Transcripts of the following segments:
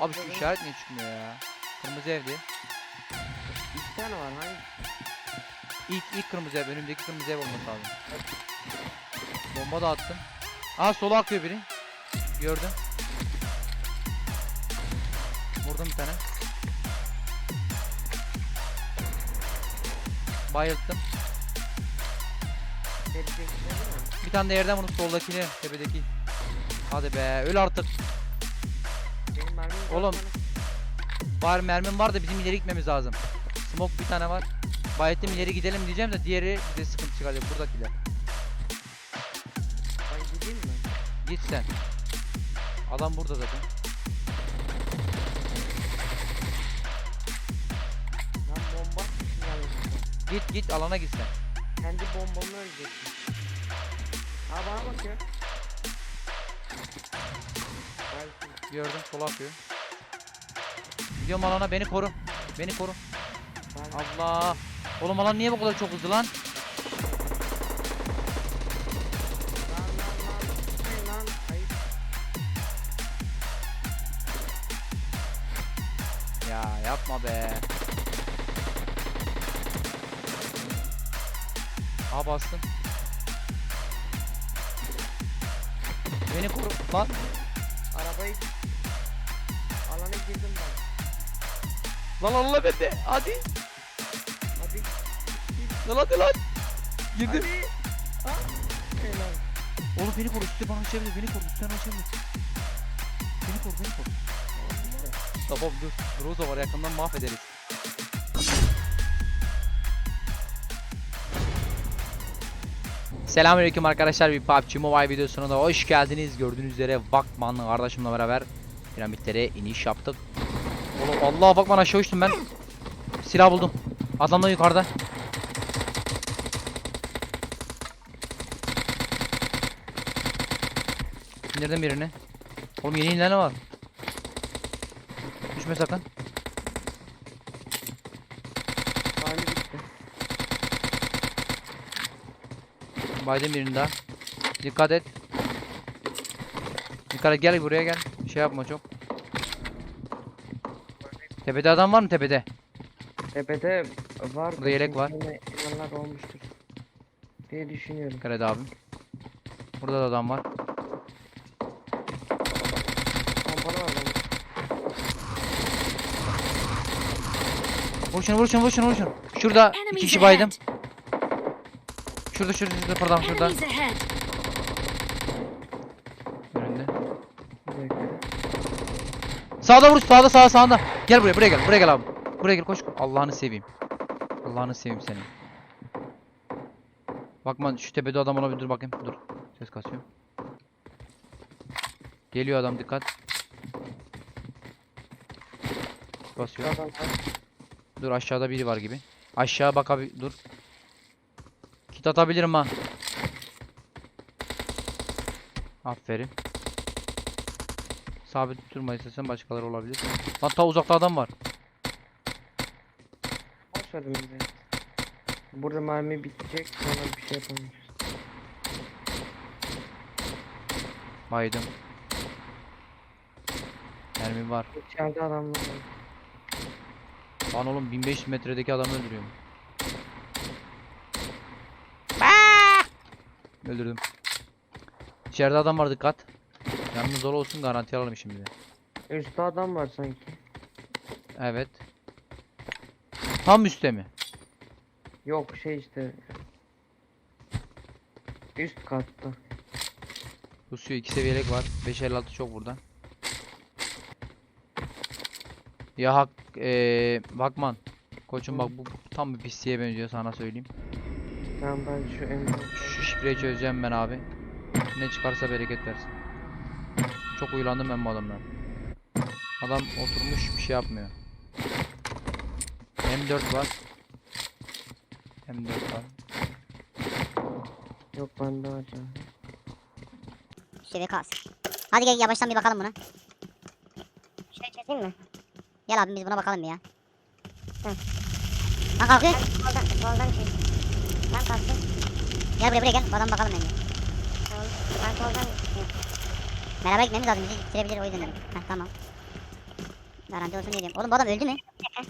Abi şu işaret niye çıkmıyor ya? Kırmızı evdi. İki tane var hangi? İlk ilk kırmızı ev önümdeki kırmızı ev olması lazım. Bomba da attım. Aha sola akıyor biri. Gördüm. Vurdum bir tane. Bayılttım. Bir tane de yerden vurdum soldakini tepedeki. Hadi be öl artık. Oğlum. Var mermim var da bizim ileri gitmemiz lazım. Smoke bir tane var. Bayettim ileri gidelim diyeceğim de diğeri bize sıkıntı çıkaracak buradakiler. Ben gideyim mi? Git sen. Adam burada zaten. Ben bomba. Git git alana git sen. Kendi bombamı ölecektim. Ha bana bakıyor. Gördüm sola atıyor. Gidiyorum alana beni koru. Beni koru. Allah. Oğlum alan niye bu kadar çok hızlı lan? Ya yapma be. Aha bastım. Beni koru lan. Arabayı Lan Allah bende. Hadi. Hadi. Lan hadi lan. Girdim. Hadi. Ha? Lan. Oğlum beni koru. Üstte bana açabilir. Beni koru. Üstten açabilir. Beni koru. Beni koru. Tamam dur. Groza var yakından mahvederiz. Selamünaleyküm arkadaşlar bir PUBG Mobile videosuna da hoş geldiniz. Gördüğünüz üzere Vakman kardeşimle beraber piramitlere iniş yaptık. Oğlum Allah Vakman aşağı uçtum ben. Silah buldum. Adamlar yukarıda. İndirdim birini. Oğlum yeni inilen var. Düşme sakın. Biden birini daha. Dikkat et. Dikkat et gel buraya gel. Şey yapma çok. Tepede adam var mı tepede? Tepede var. Burada yelek var. İnanlar olmuştur. Diye düşünüyorum. Et abim. Burada da adam var. Pompalı var lan. Vur şunu vur şunu vur şunu vur şunu. Şurada iki kişi baydım. Şurada şurada şurada pardon şurada. Önünde. Sağda vur sağda sağda sağda. Gel buraya buraya gel buraya gel abi. Buraya gel koş. Allah'ını seveyim. Allah'ını seveyim seni. Bakma şu tepede adam olabilir dur bakayım dur. Ses kasıyor. Geliyor adam dikkat. Basıyor. Dur aşağıda biri var gibi. Aşağı bak abi dur. Kit atabilirim ha. Aferin. Sabit durma istesen başkaları olabilir. Lan ta uzakta adam var. Boş verin bize. Burada mermi bitecek sonra bir şey yapamayız. Baydım. Mermi var. İçeride adamlar var. Lan oğlum 1500 metredeki adamı öldürüyorum. Öldürdüm. İçeride adam var dikkat. Yalnız dolu olsun garanti alalım şimdi. Üstte adam var sanki. Evet. Tam üstte mi? Yok şey işte. Üst katta. Pusuyor iki seviyelek var. 556 çok burada. Ya hak eee Bakman. Koçum bak bu tam bir pisliğe benziyor sana söyleyeyim. Tamam ben şu en Şu şifreyi çözeceğim ben abi. Ne çıkarsa bereket versin. Çok uylandım ben bu adamdan. Adam oturmuş bir şey yapmıyor. M4 var. M4 var. yok bende var ya. Kas. Hadi gel yavaştan bir bakalım buna. Şöyle çözeyim mi? Gel abim biz buna bakalım bir ya. Hı. Lan kalkıyor. Soldan, soldan çöz. Lan kalktı. Gel buraya buraya gel. Bu adama bakalım bence. Tamam. Ben soldan Merhaba gitmemiz lazım. Bizi bitirebilir o yüzden dedim. Heh, tamam. Garanti olsun diye diyorum. Oğlum bu adam öldü mü?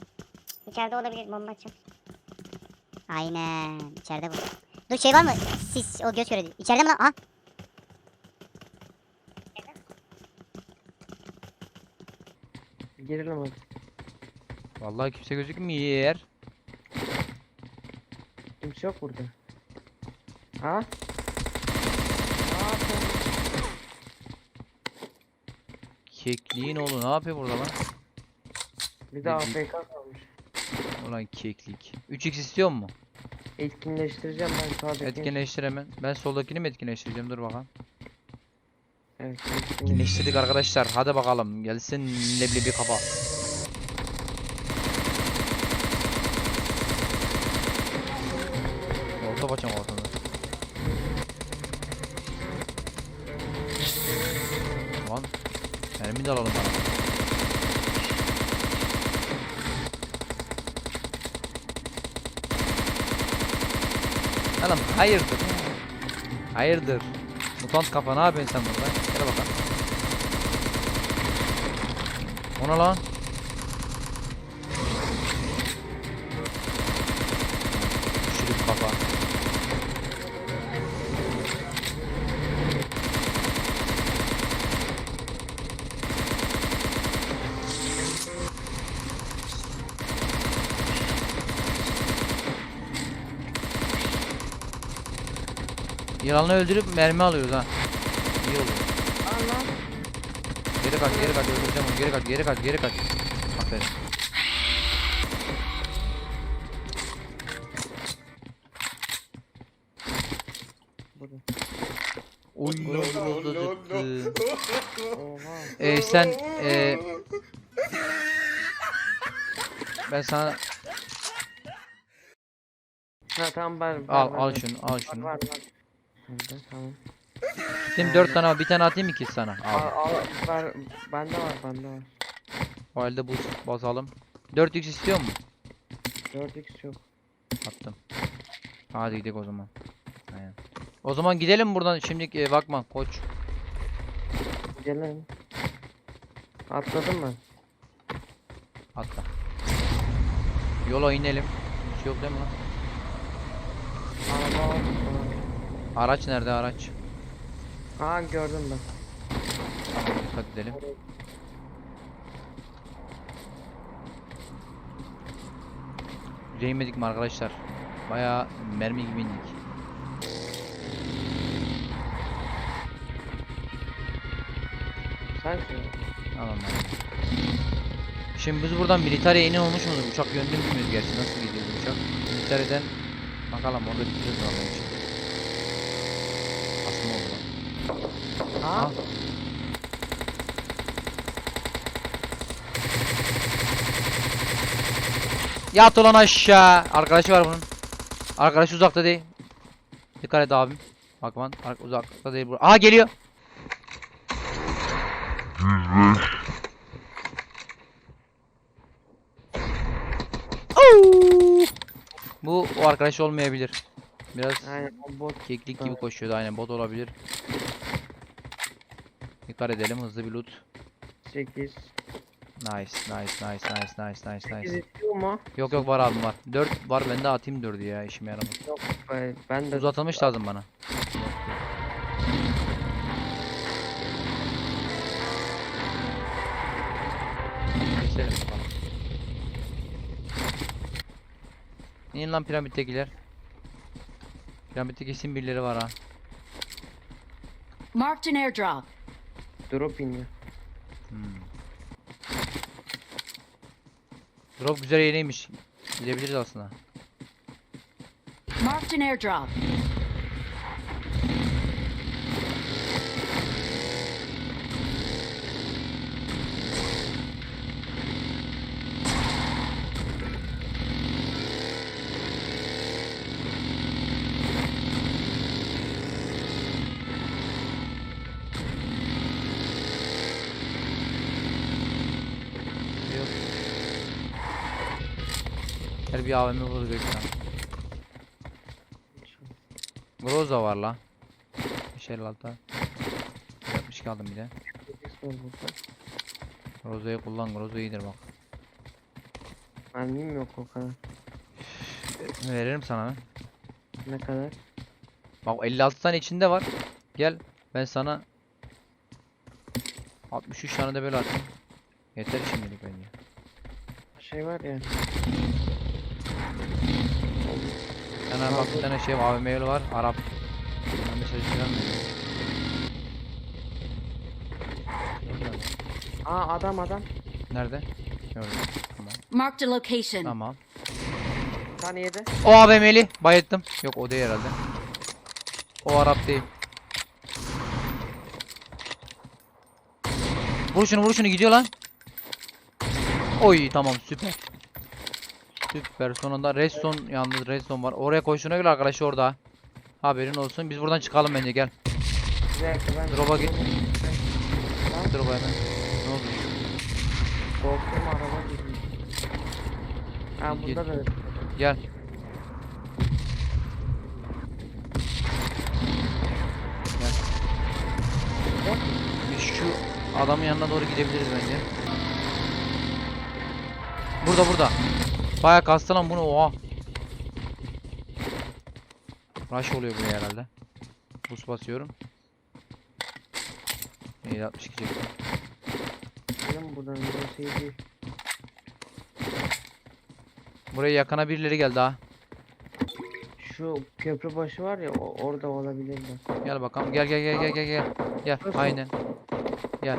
İçeride olabilir bomba açın. Aynen. içeride bu. Dur şey var mı? Sis o göz göredi. İçeride mi lan? Aha. Girelim hadi. Vallahi kimse gözükmüyor. Kimse yok burada. Ha? Kekliğin oğlu ne yapıyor burada lan? Bir de AFK kalmış. Ulan keklik. 3x istiyor mu? Etkinleştireceğim ben sağdaki. Etkinleştir hemen. Ben soldakini mi etkinleştireceğim? Dur bakalım. Evet, Etkinleştirdik arkadaşlar. Hadi bakalım. Gelsin leblebi kafa. Oğlum hayırdır? Hayırdır? Mutant kafa ne yapıyorsun sen burada? Gel bakalım. Ona lan. Yılanı öldürüp mermi alıyoruz ha. İyi oluyor. Allah. Geri kaç, geri kaç, öldüreceğim onu. Geri kaç, geri kaç, geri kaç. Aferin. Oy. Ee, sen ee, ben sana Ha tamam ben. al al şunu al şunu. var var. Burada, tamam. Gittim 4 tane var, bir tane atayım iki sana. Al Al. al var. Bende var bende var. O halde buz basalım. 4x istiyor mu? 4x yok. Attım. Hadi gidelim o zaman. Aynen. O zaman gidelim buradan şimdi e, bakma koç. Gidelim. Atladım ben. Atla. Yola inelim. Hiç yok değil mi lan? Araba. Araç nerede araç? Ha gördüm ben. Tamam dikkat edelim. Değmedik mi arkadaşlar? Bayağı mermi gibi indik. Sen söyle. Tamam ben. Şimdi biz buradan militariye inen olmuş mudur? Uçak yönünü bilmiyoruz gerçi. Nasıl gidiyor uçak? Militariden bakalım orada bitiririz vallahi Asma oldu lan. Ha? Yat ulan aşağı. Arkadaşı var bunun. Arkadaş uzakta değil. Dikkat et abim. Bakman uzakta değil bu. Aha geliyor. Bu o arkadaş olmayabilir. Biraz Aynen o bot. keklik gibi Evet. koşuyordu aynen bot olabilir. Dikkat edelim hızlı bir loot. 8. Nice nice nice nice nice nice 8 nice. istiyor mu? Yok yok var abim var. 4 var ben de atayım 4'ü ya işime yaramaz. Yok be, ben de Uzatılmış lazım bana. Bakalım. İnin lan piramittekiler. Piramitte kesin birileri var ha. Marked an airdrop. drop iniyor. Hmm. Drop güzel yeriymiş. Gidebiliriz aslında. Marked an airdrop. Yok. Her bir AVM vurdu gökten. Groza var la. 556. 60 kaldım bir de. 8 var burada. Grozo'yu kullan. Grozo iyidir bak. Mermim yok o kadar. Veririm sana. Ne kadar? Bak 56 tane içinde var. Gel ben sana 63 tane de böyle atayım. Yeter şimdilik bence. Şey var ya. Sana bak bir tane şey AVM yolu var. Arap. Ben mesaj falan? Aa adam adam. Nerede? Gördüm. Tamam. Marked a location. Tamam. Yedi. O AVM'li. Bayılttım. Yok o değil herhalde. O Arap değil. Vur şunu vur şunu gidiyor lan. Oy tamam süper. Süper sonunda redstone yalnız redstone var. Oraya koşuna göre arkadaş orada. Haberin olsun. Biz buradan çıkalım bence gel. Drop'a git. Drop'a hemen. Ne oldu? korktum araba gidiyor. Ha Git. burada da. Gel. Gel. Biz şu adamın yanına doğru gidebiliriz bence. Burada burada. Baya kastı lan bunu oha. Rush oluyor buraya herhalde. Buz basıyorum. 762 çektim. Benim buradan burası iyi değil. Buraya yakına birileri geldi ha. Şu köprü başı var ya o, orada olabilirler. Gel bakalım. Gel gel gel gel gel gel. Gel. Nasıl? Aynen. Gel.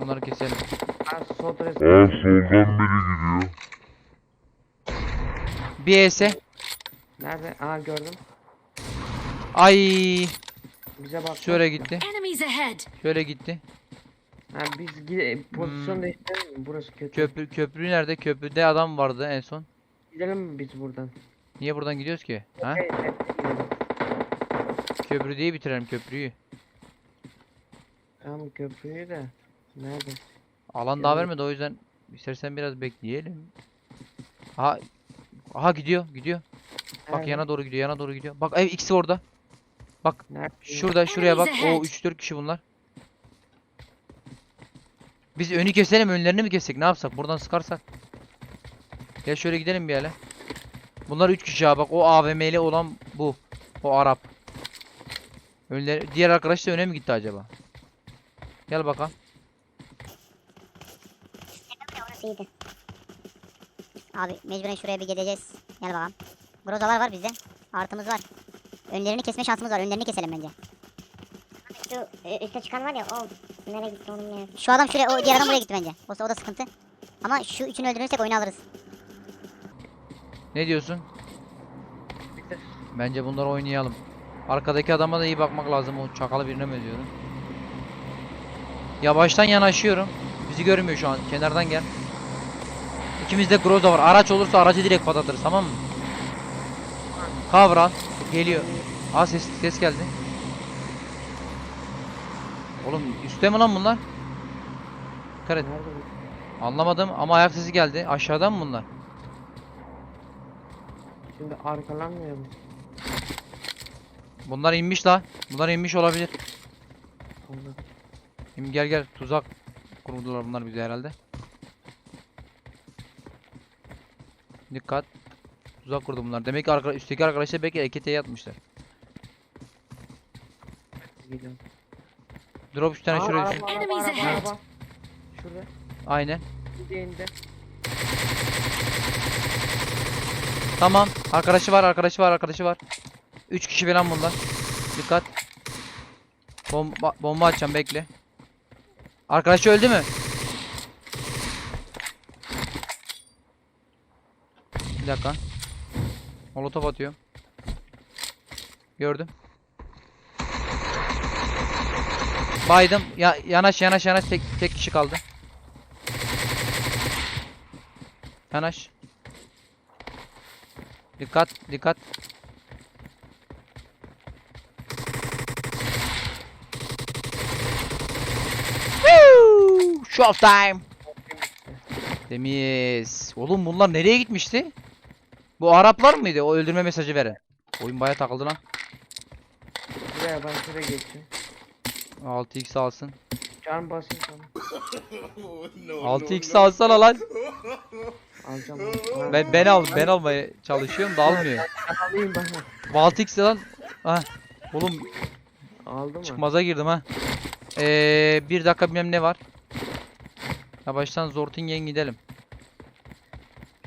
Bunları keselim. Ha sol tarafı. Aa soldan biri gidiyor. Bir ES. Nerede? Aa gördüm. Ay. Bize bak. Şöyle gitti. Enemies ahead. Şöyle gitti. Ha biz gide pozisyon Hmm. değiştirelim mi? Burası kötü. Köprü köprü nerede? Köprüde adam vardı en son. Gidelim mi biz buradan? Niye buradan gidiyoruz ki? Ha? Gidelim. Köprü diye bitirelim köprüyü. Tamam köprüyü de. Nerede? Alan daha vermedi o yüzden istersen biraz bekleyelim. Aha. Aha gidiyor, gidiyor. Bak Nerede? yana doğru gidiyor, yana doğru gidiyor. Bak ev ikisi orada. Bak Nerede? şurada şuraya bak. O ahead. 3-4 kişi bunlar. Biz önü keselim, önlerini mi kessek? Ne yapsak? Buradan sıkarsak. Gel şöyle gidelim bir hele. Bunlar 3 kişi ha bak. O AVM'li olan bu. O Arap. Önleri, diğer arkadaş da öne mi gitti acaba? Gel bakalım. Orası iyiydi. Abi mecburen şuraya bir geleceğiz. Gel bakalım. Grozalar var bizde. Artımız var. Önlerini kesme şansımız var. Önlerini keselim bence. Şu e, üste çıkan var ya o nereye gitti onun ya? Şu adam şuraya, o diğer adam buraya gitti bence. O, o da sıkıntı. Ama şu üçünü öldürürsek oyunu alırız. Ne diyorsun? Bence bunları oynayalım. Arkadaki adama da iyi bakmak lazım. O çakalı birine mi diyorum. Yavaştan yanaşıyorum. Bizi görmüyor şu an. Kenardan gel. İkimizde Groza var. Araç olursa aracı direkt patlatırız tamam mı? Kavran. Geliyor. Aa ses, ses geldi. Oğlum üstte mi lan bunlar? Dikkat et. Anlamadım ama ayak sesi geldi. Aşağıdan mı bunlar? Şimdi arkalanmayalım. Bunlar inmiş la. Bunlar inmiş olabilir. Şimdi gel gel tuzak kurdular bunlar bize herhalde. Dikkat. Tuzak kurdu bunlar. Demek ki arka, üstteki arkadaşlar belki ekete yatmışlar. Gidelim. Drop üç tane Aa, şuraya düşün. araba, Enemies araba, ahead. araba. Şurada. Aynen. İndi. Tamam. Arkadaşı var, arkadaşı var, arkadaşı var. 3 kişi falan bunlar. Dikkat. Bomba, bomba atacağım bekle. Arkadaşı öldü mü? Bir dakika. Molotof atıyor. Gördüm. Baydım. Ya yanaş yanaş yanaş tek tek kişi kaldı. Yanaş. Dikkat, dikkat. Shop time. Temiz. Oğlum bunlar nereye gitmişti? Bu Araplar mıydı? O öldürme mesajı veren. Oyun baya takıldı lan. Buraya ben şuraya geçeyim. 6x alsın. Can basayım sana. 6x alsana lan. Alacağım onu. Ben ben al ben almaya çalışıyorum da almıyor. Ben alayım ben. 6x lan. Ha. Oğlum Aldı mı? çıkmaza girdim ha. Ee, bir dakika bilmem ne var. Ya baştan Zortingen gidelim.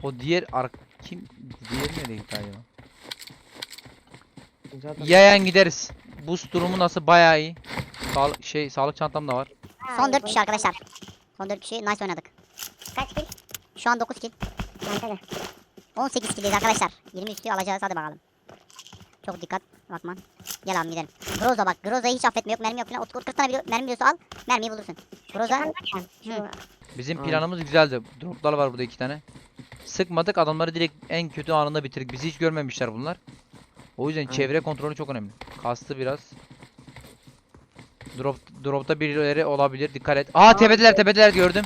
O diğer ar kim diğer nereye gitti acaba? Zaten Yayan gideriz. Boost durumu nasıl bayağı iyi. Sağlık şey sağlık çantam da var. Son 4 kişi arkadaşlar. Son 4 kişi nice oynadık. Kaç kill? Şu an 9 kill. Bende de. 18 kill'iyiz arkadaşlar. 20 üstü alacağız hadi bakalım. Çok dikkat bakma. Gel abi gidelim. Groza bak. Groza'yı hiç affetme yok. Mermi yok falan. 30 40 tane video, mermi videosu al. Mermiyi bulursun. Groza Bizim planımız güzeldi. Droplar var burada iki tane. Sıkmadık adamları direkt en kötü anında bitirdik. Bizi hiç görmemişler bunlar. O yüzden Aynen. çevre kontrolü çok önemli. Kastı biraz. Drop dropta birileri olabilir. Dikkat et. Aa tepedeler tepedeler gördüm.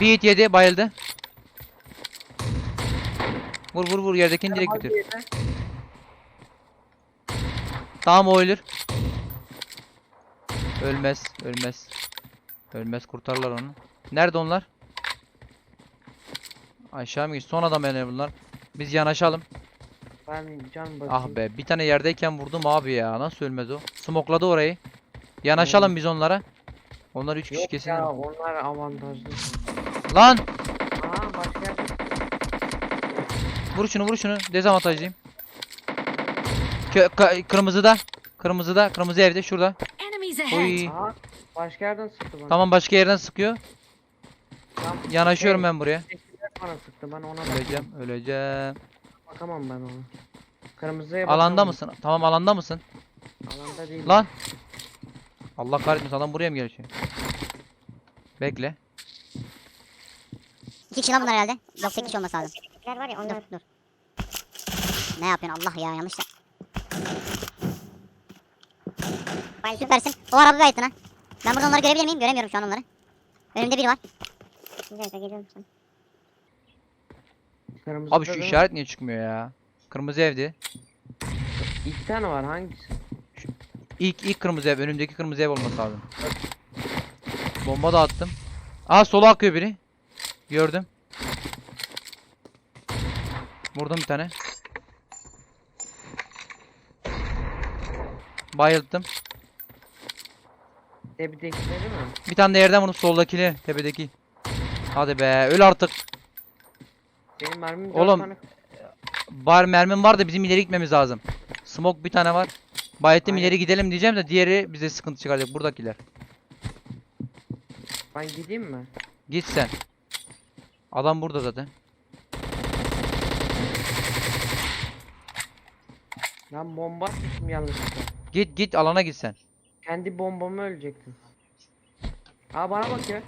Bir hit yedi bayıldı. Vur vur vur yerdekini direkt bitir. Tamam o ölür. Ölmez, ölmez. Ölmez kurtarırlar onu. Nerede onlar? Aşağı mı gitti? Son adam yani bunlar. Biz yanaşalım. Ben can basayım. Ah be bir tane yerdeyken vurdum abi ya. Nasıl ölmez o? Smokladı orayı. Yanaşalım biz onlara. Onlar 3 kişi Yok kesin. ya onlar avantajlı. Lan! Aa başka. Vur şunu vur şunu. Dezavantajlıyım. Kırmızıda. Kırmızıda. Kırmızı evde şurada. Oy. Aa başka yerden sıktı bana. Tamam başka yerden sıkıyor. Tam Yanaşıyorum şey, ben buraya. Bana sıktı ben ona bak Öleceğim, öleceğim. bakamam ben ona. Kırmızıya Alanda bakamam. mısın? Tamam alanda mısın? Alanda değil. Lan. Allah kahretmesin adam buraya mı geliyor? Bekle. 2 kişi lan bunlar herhalde. Yok tek kişi olması lazım. Var ya Dur onlar. dur. Ne yapıyorsun Allah ya yanlış. Bayıldım. Süpersin. O araba bayıttın ha. Ben burada onları görebilir miyim? Göremiyorum şu an onları. Önümde biri var. Güzel geliyorum sana. Kırmızıda Abi şu da işaret niye çıkmıyor ya? Kırmızı evdi. İki tane var hangisi? İlk ilk kırmızı ev, önümdeki kırmızı ev olması lazım. Bomba da attım. Aa sola akıyor biri. Gördüm. Vurdum bir tane. Bayılttım. Tepedekileri mi? Bir tane de yerden vurdum soldakini, tepedeki. Hadi be, öl artık. Benim mermim Oğlum. tane- Bar mermim var da bizim ileri gitmemiz lazım. Smoke bir tane var. Bayettim ileri gidelim diyeceğim de diğeri bize sıkıntı çıkaracak buradakiler. Ben gideyim mi? Git sen. Adam burada zaten. Ben bomba atmışım yanlışlıkla. Git git alana git sen. Kendi bombamı ölecektim. Aa bana bakıyor.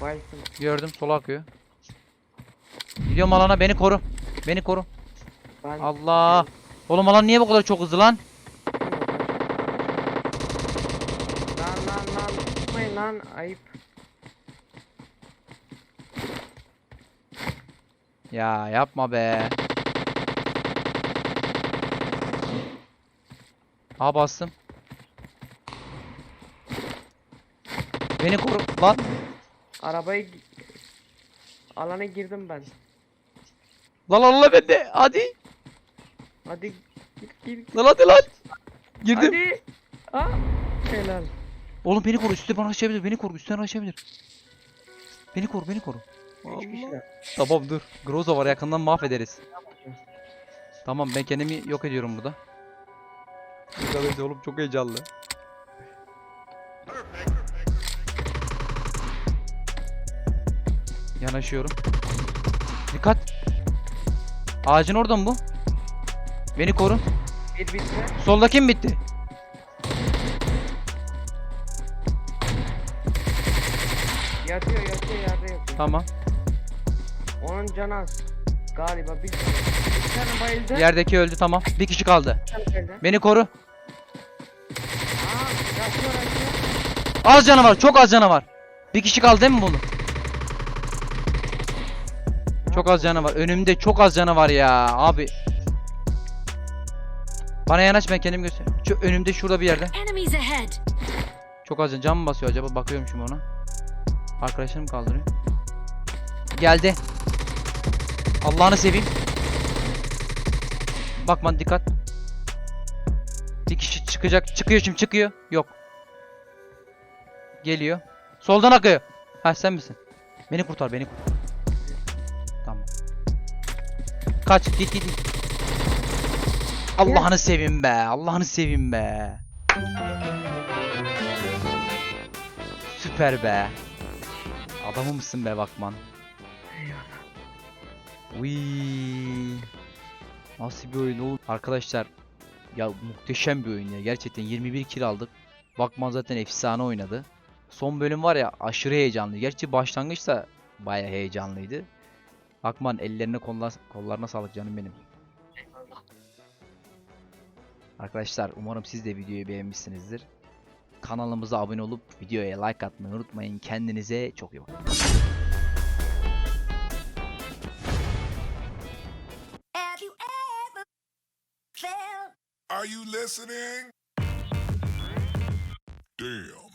Bayılsın. Gördüm sola akıyor. Gidiyorum alana beni koru. Beni koru. Ben Allah. Oğlum alan niye bu kadar çok hızlı lan? Lan lan lan tutmayın lan ayıp. Ya yapma be. Aa bastım. Beni koru lan. Arabayı alana girdim ben. Lan lan lan bende. Hadi. Hadi git git. Lan hadi lan. Girdim. Hadi. Aa helal. Oğlum beni koru. Üstte bana açabilir. Beni koru. Üstten açabilir. Beni koru. Beni koru. Kişiler. Tamam dur. Groza var yakından mahvederiz. Tamam ben kendimi yok ediyorum burada. Et oğlum çok heyecanlı. Yanaşıyorum. Dikkat. Ağacın orada mı bu? Beni koru. Bir bitti. Soldaki mi bitti? Yatıyor yatıyor yerde yatıyor. Tamam. Onun canı az. Galiba bir, bir tane bayıldı. Yerdeki öldü tamam. Bir kişi kaldı. Bir tane bayıldı. Beni koru. Aa yatıyor yatıyor. Az canı var. Çok az canı var. Bir kişi kaldı değil mi bunu? Çok az canı var. Önümde çok az canı var ya abi. Bana yanaş ben kendim göster. Şu önümde şurada bir yerde. Çok az can mı basıyor acaba? Bakıyorum şimdi ona. Arkadaşlarım kaldırıyor. Geldi. Allah'ını seveyim. Bakma dikkat. Bir kişi çıkacak. Çıkıyor şimdi çıkıyor. Yok. Geliyor. Soldan akıyor. Ha sen misin? Beni kurtar beni kurtar. Kaç git git. git. Allah'ını seveyim be. Allah'ını seveyim be. Süper be. Adamı mısın be Bakman? Uy. Nasıl bir oyun oğlum? Arkadaşlar ya muhteşem bir oyun ya. Gerçekten 21 kill aldık. Bakman zaten efsane oynadı. Son bölüm var ya aşırı heyecanlı. Gerçi başlangıçta baya heyecanlıydı. Bakman ellerine kollar, kollarına sağlık canım benim. Arkadaşlar umarım siz de videoyu beğenmişsinizdir. Kanalımıza abone olup videoya like atmayı unutmayın. Kendinize çok iyi bakın. Are you listening? Damn.